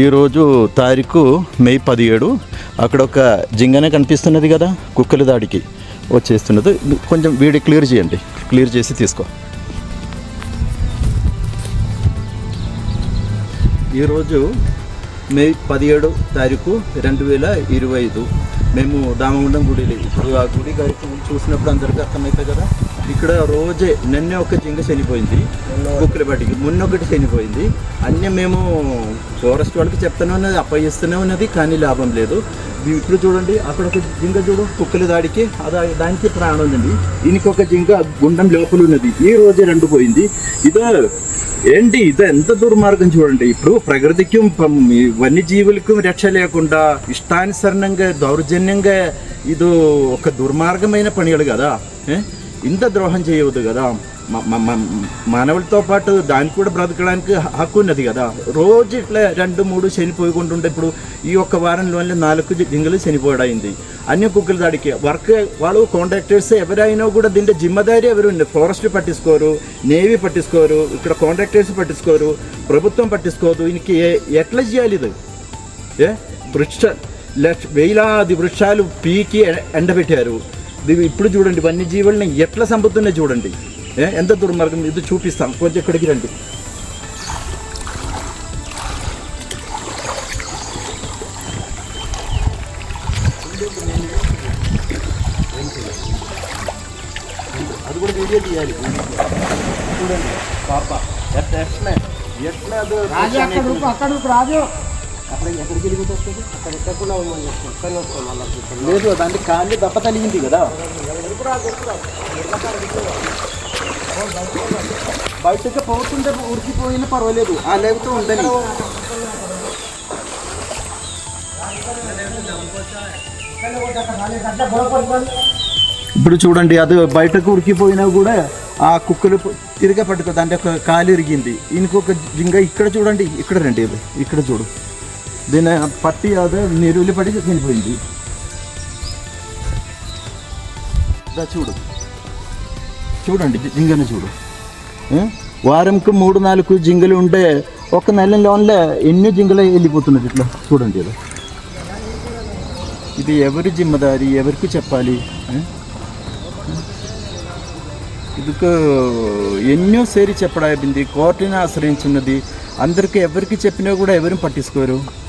ఈరోజు తారీఖు మే పదిహేడు. అక్కడ ఒక జింగనే కనిపిస్తున్నది కదా కుక్కల దాడికి వచ్చేస్తున్నది. కొంచెం వీడి క్లియర్ చేయండి. క్లియర్ చేసి తీసుకో. ఈరోజు మే పదిహేడు తారీఖు రెండు వేల ఇరవై ఐదు. మేము దామగుండం గుడి ఇప్పుడు ఆ గుడి గారికి చూసినప్పుడు అందరికీ అర్థమవుతుంది కదా ఇక్కడ రోజే నిన్నే ఒక జింగ చనిపోయింది కుక్కల బట్టికి మొన్న ఒకటి చనిపోయింది. అన్నీ మేము ఫారెస్ట్ వాళ్ళకి చెప్తూనే ఉన్నది అప్పగిస్తూనే ఉన్నది కానీ లాభం లేదు. ఇప్పుడు చూడండి అక్కడ ఒక జింగ చూడు కుక్కల దాడికి అది దానికి ప్రాణం ఉందండి. దీనికి ఒక జింగ గుండం లోపల ఉన్నది. ఈ రోజే రెండు పోయింది. ఇదో ఏంటి ఇది ఎంత దుర్మార్గం చూడండి. ఇప్పుడు ప్రకృతికి వన్యజీవులకు రక్ష లేకుండా ఇష్టానుసరణంగా దౌర్జన్యంగా ఇది ఒక దుర్మార్గమైన పనిಗಳು కదా? ఇంత ద్రోహం చేయవద్దు కదా మ- మ- మ- మానవులతో పాటు దానికి కూడా బ్రతకడానికి హ- హక్కు ఉన్నది కదా రోజు ఇట్లా రెండు మూడు చనిపోయకుంటుంటే ఇప్పుడు ఈ ఒక్క వారంలోనే నాలుగు జి- జింగలు చనిపోయాయింది అన్ని కుక్కల దాడికి వర్క్ వాళ్ళు కాంట్రాక్టర్స్ ఎవరైనా కూడా దీంట్లో జిమ్మదారి ఎవరు ఉంది ఫారెస్ట్ పట్టించుకోరు నేవీ పట్టించుకోరు ఇక్కడ కాంట్రాక్టర్స్ పట్టించుకోరు ప్రభుత్వం పట్టించుకోదు దీనికి ఏ- ఎట్లా చేయాలి ఇది ఏ వృక్ష లక్ష వేలాది వృక్షాలు పీకి ఎ- ఎండబెట్టారు ఇది ఇప్పుడు చూడండి వన్యజీవుల్ని ఎట్లా చంపుతున్నాయి చూడండి. ఎంత దుర్మార్గం ఇది చూపిస్తాం కొంచెం ఇక్కడికి రండి. అది కూడా వీడియో తీయాలి. చూడండి. పాప ఎట్లా ఎట్లా అది రాజు అక్కడ అక్కడ రాజు. అక్కడ ఎక్కడికి వెళ్ళిపోతుంది అక్కడ ఎక్కకుండా ఉందని చెప్తాను కానీ వస్తాం మళ్ళీ లేదు దానికి కాళ్ళు దెబ్బ తగిలింది కదా. బయటకు పోతుంటే ఉరికిపోయినా పర్వాలేదు. ఆ లేకపోతే ఉండని. ఇప్పుడు చూడండి అది బయటకు ఉరికిపోయినా కూడా ఆ కుక్కలు తిరిగి పట్టుకో దాంట్లో ఒక కాలు ఇరిగింది. ఇంకొక జింగ ఇక్కడ చూడండి ఇక్కడ రండి ఇది ఇక్కడ చూడు. దీని పట్టి అదే నీరులి పడి చనిపోయింది చూడు. చూడండి జి- జింగను చూడు. వారంకి మూడు నాలుగు జింగలు ఉంటే ఒక నెలలోనే ఎన్ని జింగలు వెళ్ళిపోతున్నది ఇట్లా? చూడండి ఇలా. ఇది ఎవరి జిమ్మదారి? ఎవరికి చెప్పాలి? ఇదికు ఎన్నో సేరి చెప్పడాయింది కోర్టుని ఆశ్రయించున్నది. అందరికీ ఎవరికి చెప్పినా కూడా ఎవరు పట్టించుకోరు?